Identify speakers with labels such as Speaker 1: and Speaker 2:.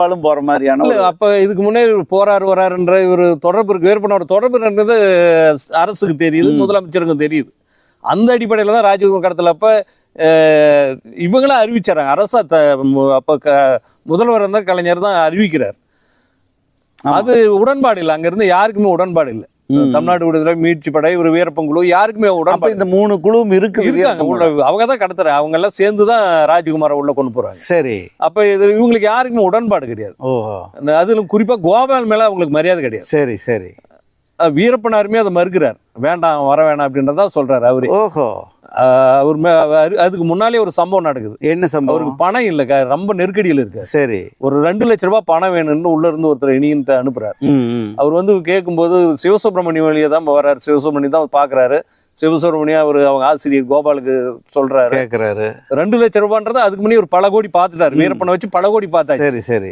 Speaker 1: கோபாலும் போற மாதிரியான
Speaker 2: அப்ப இதுக்கு முன்னே போறாரு வராருன்ற ஒரு தொடர்பு இருக்கு வேறுபட்ட தொடர்பு இருந்தது அரசுக்கு தெரியுது. முதலமைச்சருக்கும் தெரியுது அந்த அடிப்படையில தான் ராஜீவ் கடத்தல அப்ப அஹ், இவங்களா அறிவிச்சாங்க அரசா அப்ப க- முதல்வர் இருந்தா கலைஞர் தான் அறிவிக்கிறார். அது உடன்பாடு இல்லை அங்க இருந்து யாருக்குமே உடன்பாடு இல்லை. தமிழ்நாடு விடுதலை மீட்சி படை ஒரு வீரப்பங்குழு யாருக்குமே உடன்பாடு
Speaker 1: இந்த மூணு குழுவும்
Speaker 2: உள்ள அவங்க தான் கடத்துறாங்க. அவங்க எல்லாம் சேர்ந்து தான் ராஜ்குமாரை உள்ள கொண்டு போறாங்க.
Speaker 1: சரி.
Speaker 2: அப்ப இது இவங்களுக்கு யாருக்குமே உடன்பாடு கிடையாது. அதிலும் குறிப்பா கோபால் மேல அவங்களுக்கு மரியாதை கிடையாது.
Speaker 1: சரி சரி.
Speaker 2: வீரப்பனாருமே அதை மறுக்கிறார். வேண்டாம் வர வேணாம் அப்படின்றதா சொல்றாரு அவரு.
Speaker 1: ஓஹோ.
Speaker 2: அவர் அதுக்கு முன்னாலே ஒரு சம்பவம் நடக்குது.
Speaker 1: என்ன சம்பவம்?
Speaker 2: அவருக்கு பணம் இல்லை க- ரொம்ப நெருக்கடியில் இருக்கு
Speaker 1: சரி.
Speaker 2: ஒரு ரெண்டு லட்ச ரூபாய் பணம் வேணும்னு உள்ள இருந்து ஒருத்தர் இனின்ட்டு அனுப்புறாரு. அவர் வந்து கேட்கும்போது சிவசுப்பிரமணியம் வழியே தான் வர்றாரு சிவசுப்பிரமணியம் தான் பாக்குறாரு. சிவசுப்பிரமணியம் அவர் அவங்க ஆசிரியர் கோபாலுக்கு சொல்றாரு.
Speaker 1: கேக்குறாரு.
Speaker 2: ரெண்டு லட்ச ரூபான்றது அதுக்கு முன்னே ஒரு பல கோடி பார்த்துட்டாரு வீரப்பனை வச்சு பல கோடி பார்த்தாச்சு
Speaker 1: சரி சரி.